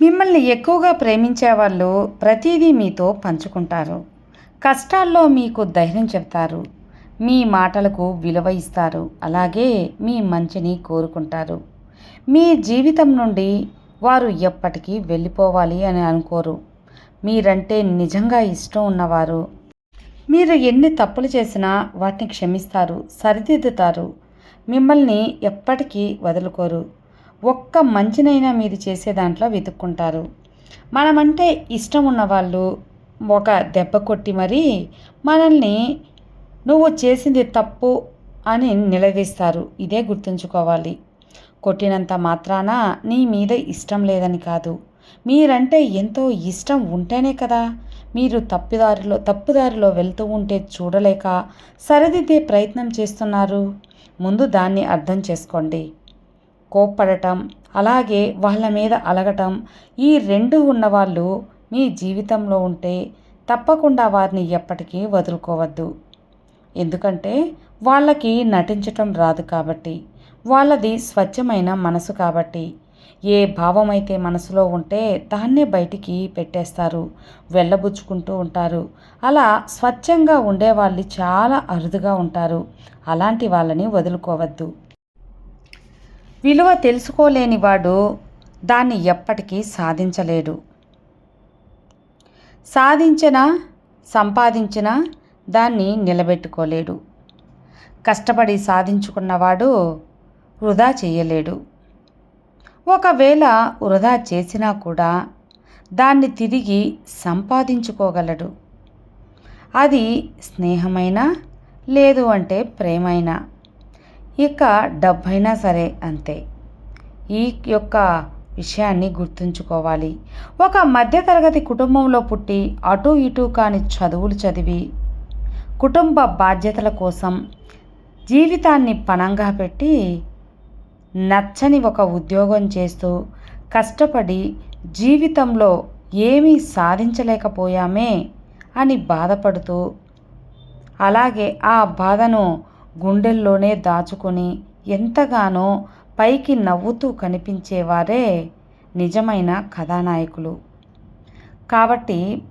మిమ్మల్ని ఎక్కువగా ప్రేమించే వాళ్ళు ప్రతిదీ మీతో పంచుకుంటారు. కష్టాల్లో మీకు ధైర్యం చెప్తారు మీ మాటలకు విలువ ఇస్తారు. అలాగే మీ మంచిని కోరుకుంటారు. మీ జీవితం నుండి వారు ఎప్పటికీ వెళ్ళిపోవాలి అని అనుకోరు. మీరంటే నిజంగా ఇష్టం ఉన్నవారు. మీరు ఎన్ని తప్పులు చేసినా వాటిని క్షమిస్తారు సరిదిద్దుతారు. మిమ్మల్ని ఎప్పటికీ వదులుకోరు. ఒక్క మంచినైనా మీరు చేసే దాంట్లో వెతుక్కుంటారు. మనమంటే ఇష్టం ఉన్నవాళ్ళు ఒక దెబ్బ కొట్టి మరీ మనల్ని నువ్వు చేసింది తప్పు అని నిలదీస్తారు. ఇదే గుర్తుంచుకోవాలి. కొట్టినంత మాత్రాన నీ మీద ఇష్టం లేదని కాదు. మీరంటే ఎంతో ఇష్టం ఉంటేనే కదా మీరు తప్పిదారిలో తప్పుదారిలో వెళ్తూ ఉంటే చూడలేక సరిదిద్దే ప్రయత్నం చేస్తున్నారు. ముందు దాన్ని అర్థం చేసుకోండి. కోప్పడటం అలాగే వాళ్ళ మీద అలగటం ఈ రెండు ఉన్నవాళ్ళు మీ జీవితంలో ఉంటే తప్పకుండా వారిని ఎప్పటికీ వదులుకోవద్దు. ఎందుకంటే వాళ్ళకి నటించటం రాదు కాబట్టి వాళ్ళది స్వచ్ఛమైన మనసు కాబట్టి. ఏ భావమైతే మనసులో ఉంటే దాన్నే బయటికి పెట్టేస్తారు వెళ్ళబుచ్చుకుంటూ ఉంటారు. అలా స్వచ్ఛంగా ఉండేవాళ్ళు చాలా అరుదుగా ఉంటారు. అలాంటి వాళ్ళని వదులుకోవద్దు. విలువ తెలుసుకోలేని వాడు దాన్ని ఎప్పటికీ సాధించలేడు. సాధించిన సంపాదించినా దాన్ని నిలబెట్టుకోలేడు. కష్టపడి సాధించుకున్నవాడు వృధా చేయలేడు. ఒకవేళ వృధా చేసినా కూడా దాన్ని తిరిగి సంపాదించుకోగలడు. అది స్నేహమైనా లేదు అంటే ప్రేమైనా. ఇక డబ్బైనా సరే అంతే. ఈ యొక్క విషయాన్ని గుర్తుంచుకోవాలి. ఒక మధ్యతరగతి కుటుంబంలో పుట్టి అటు ఇటు కాని చదువులు చదివి కుటుంబ బాధ్యతల కోసం జీవితాన్ని పణంగా పెట్టి నచ్చని ఒక ఉద్యోగం చేస్తూ కష్టపడి జీవితంలో ఏమీ సాధించలేకపోయామే అని బాధపడుతూ అలాగే ఆ బాధను గుండెల్లోనే దాచుకొని ఎంతగానో పైకి నవ్వుతూ కనిపించేవారే నిజమైన కథానాయకులు. కాబట్టి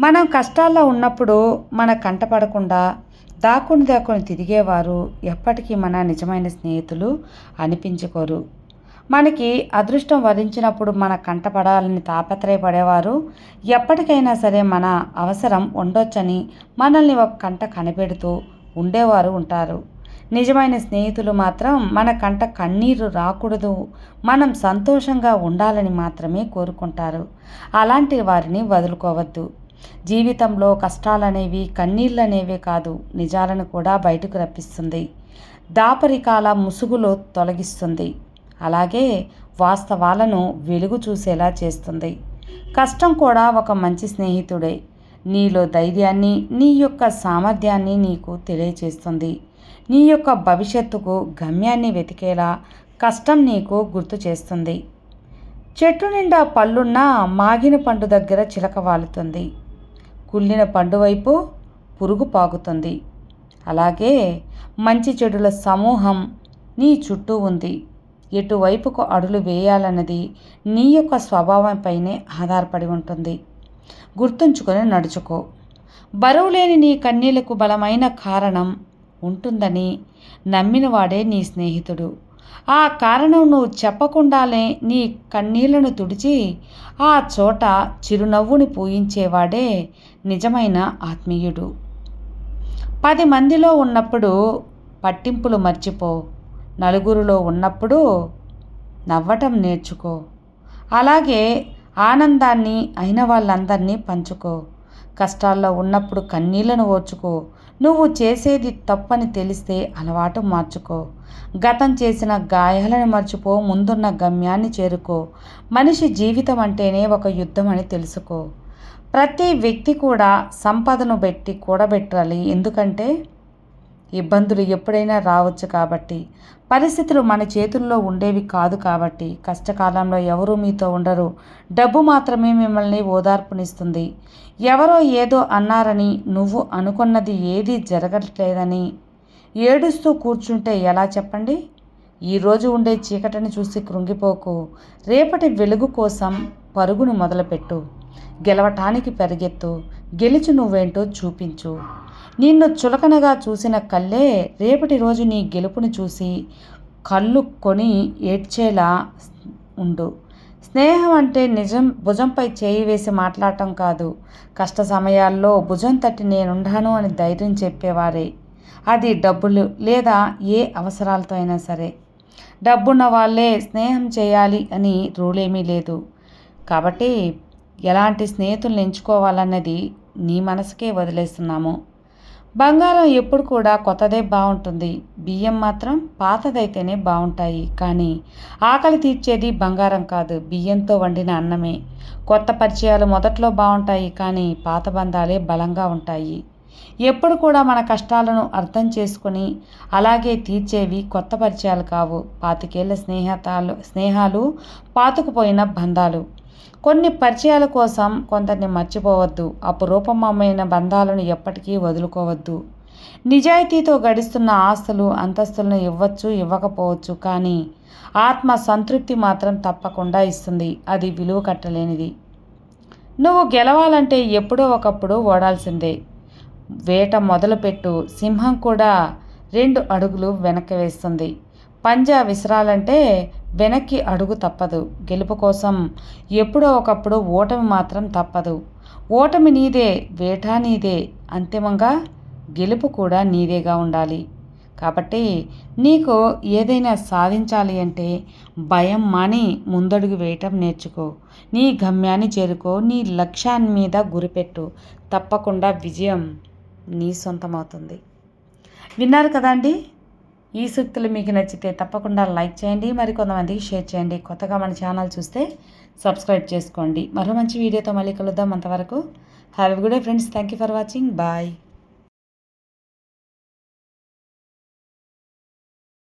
మనం కష్టాల్లో ఉన్నప్పుడు మన కంటపడకుండా దాక్కుని దాక్కుని తిరిగేవారు ఎప్పటికీ మన నిజమైన స్నేహితులు అనిపించుకోరు. మనకి అదృష్టం వరించినప్పుడు మన కంటపడాలని తాపత్రయపడేవారు ఎప్పటికైనా సరే మన అవసరం ఉండొచ్చని మనల్ని ఒక కంట కనిపెడుతూ ఉండేవారు ఉంటారు. నిజమైన స్నేహితులు మాత్రం మన కంట కన్నీరు రాకూడదు. మనం సంతోషంగా ఉండాలని మాత్రమే కోరుకుంటారు. అలాంటి వారిని వదులుకోవద్దు. జీవితంలో కష్టాలనేవి కన్నీళ్ళనేవే కాదు నిజాలను కూడా బయటకు రప్పిస్తుంది. దాపరికాల ముసుగులో తొలగిస్తుంది. అలాగే వాస్తవాలను వెలుగు చూసేలా చేస్తుంది. కష్టం కూడా ఒక మంచి స్నేహితుడే. నీలో ధైర్యాన్ని నీ యొక్క సామర్థ్యాన్ని నీకు తెలియచేస్తుంది. నీ యొక్క భవిష్యత్తుకు గమ్యాన్ని వెతికేలా కష్టం నీకు గుర్తు చేస్తుంది. చెట్టు నిండా పళ్ళున్నా మాగిన పండు దగ్గర చిలక వాలుతుంది. కుళ్ళిన పండు వైపు పురుగు పాకుతుంది అలాగే మంచి చెడుల సమూహం నీ చుట్టూ ఉంది. ఎటువైపుకు అడులు వేయాలన్నది నీ యొక్క స్వభావంపైనే ఆధారపడి ఉంటుంది. గుర్తుంచుకొని నడుచుకో. బరువు లేని నీ కన్నీలకు బలమైన కారణం ఉంటుందని నమ్మినవాడే నీ స్నేహితుడు. ఆ కారణం నువ్వు చెప్పకుండానే నీ కన్నీళ్ళను తుడిచి ఆ చోట చిరునవ్వుని పూయించేవాడే నిజమైన ఆత్మీయుడు. పది మందిలో ఉన్నప్పుడు పట్టింపులు మర్చిపో. నలుగురిలో ఉన్నప్పుడు నవ్వటం నేర్చుకో. అలాగే ఆనందాన్ని అయిన వాళ్ళందరినీ పంచుకో. కష్టాల్లో ఉన్నప్పుడు కన్నీళ్ళను ఓర్చుకో. నువ్వు చేసేది తప్పని తెలిస్తే అలవాటు మార్చుకో. గతం చేసిన గాయాలను మర్చిపో ముందున్న గమ్యాన్ని చేరుకో. మనిషి జీవితం అంటేనే ఒక యుద్ధం అని తెలుసుకో. ప్రతి వ్యక్తి కూడా సంపదను పెట్టి కూడబెట్టాలి. ఎందుకంటే ఇబ్బందులు ఎప్పుడైనా రావచ్చు కాబట్టి పరిస్థితులు మన చేతుల్లో ఉండేవి కాదు కాబట్టి కష్టకాలంలో ఎవరూ మీతో ఉండరు. డబ్బు మాత్రమే మిమ్మల్ని ఓదార్పునిస్తుంది. ఎవరో ఏదో అన్నారని నువ్వు అనుకున్నది ఏదీ జరగట్లేదని ఏడుస్తూ కూర్చుంటే ఎలా చెప్పండి? ఈరోజు ఉండే చీకటిని చూసి కృంగిపోకు. రేపటి వెలుగు కోసం పరుగును మొదలుపెట్టు. గెలవటానికి పరిగెత్తు. గెలిచి నువ్వేంటో చూపించు. నిన్ను చులకనగా చూసిన కళ్ళే రేపటి రోజు నీ గెలుపుని చూసి కళ్ళు కొని ఏడ్చేలా ఉండు. స్నేహం అంటే నిజం భుజంపై చేయి వేసి మాట్లాడటం కాదు. కష్ట సమయాల్లో భుజం తట్టి నేనుండాను అని ధైర్యం చెప్పేవారే. అది డబ్బులు లేదా ఏ అవసరాలతో అయినా సరే. డబ్బున్న వాళ్ళే స్నేహం చేయాలి అని రూలేమీ లేదు. కాబట్టి ఎలాంటి స్నేహితులను ఎంచుకోవాలన్నది నీ మనసుకే వదిలేస్తున్నాము. బంగారం ఎప్పుడు కూడా కొత్తదే బాగుంటుంది. బియ్యం మాత్రం పాతదైతేనే బాగుంటాయి. కానీ ఆకలి తీర్చేది బంగారం కాదు. బియ్యంతో వండిన అన్నమే. కొత్త పరిచయాలు మొదట్లో బాగుంటాయి కానీ పాత బంధాలే బలంగా ఉంటాయి. ఎప్పుడు కూడా మన కష్టాలను అర్థం చేసుకుని అలాగే తీర్చేవి కొత్త పరిచయాలు కావు. పాతికేళ్ళ స్నేహతాలు స్నేహాలు పాతుకుపోయిన బంధాలు. కొన్ని పరిచయాల కోసం కొందరిని మర్చిపోవద్దు. అపురూపమైన బంధాలను ఎప్పటికీ వదులుకోవద్దు. నిజాయితీతో గడిస్తున్న ఆస్తులు అంతస్తులను ఇవ్వచ్చు ఇవ్వకపోవచ్చు కానీ ఆత్మ సంతృప్తి మాత్రం తప్పకుండా ఇస్తుంది. అది విలువ కట్టలేనిది. నువ్వు గెలవాలంటే ఎప్పుడో ఒకప్పుడు ఓడాల్సిందే. వేట మొదలుపెట్టు. సింహం కూడా రెండు అడుగులు వెనక్కి వేస్తుంది. పంజా విసరాలంటే వెనక్కి అడుగు తప్పదు. గెలుపు కోసం ఎప్పుడో ఒకప్పుడు ఓటమి మాత్రం తప్పదు. ఓటమి నీదే వేటా నీదే. అంతిమంగా గెలుపు కూడా నీదేగా ఉండాలి. కాబట్టి నీకు ఏదైనా సాధించాలి అంటే భయం మాని ముందడుగు వేయటం నేర్చుకో. నీ గమ్యాన్ని చేరుకో. నీ లక్ష్యాన్ని మీద గురిపెట్టు. తప్పకుండా విజయం నీ సొంతమవుతుంది. విన్నారు కదండి ఈ సూక్తులు మీకు నచ్చితే తప్పకుండా లైక్ చేయండి మరి కొంతమందికి షేర్ చేయండి. కొత్తగా మన ఛానల్ చూస్తే సబ్స్క్రైబ్ చేసుకోండి. మరో మంచి వీడియోతో మళ్ళీ కలుద్దాం అంతవరకు. Have good day friends thank you for watching bye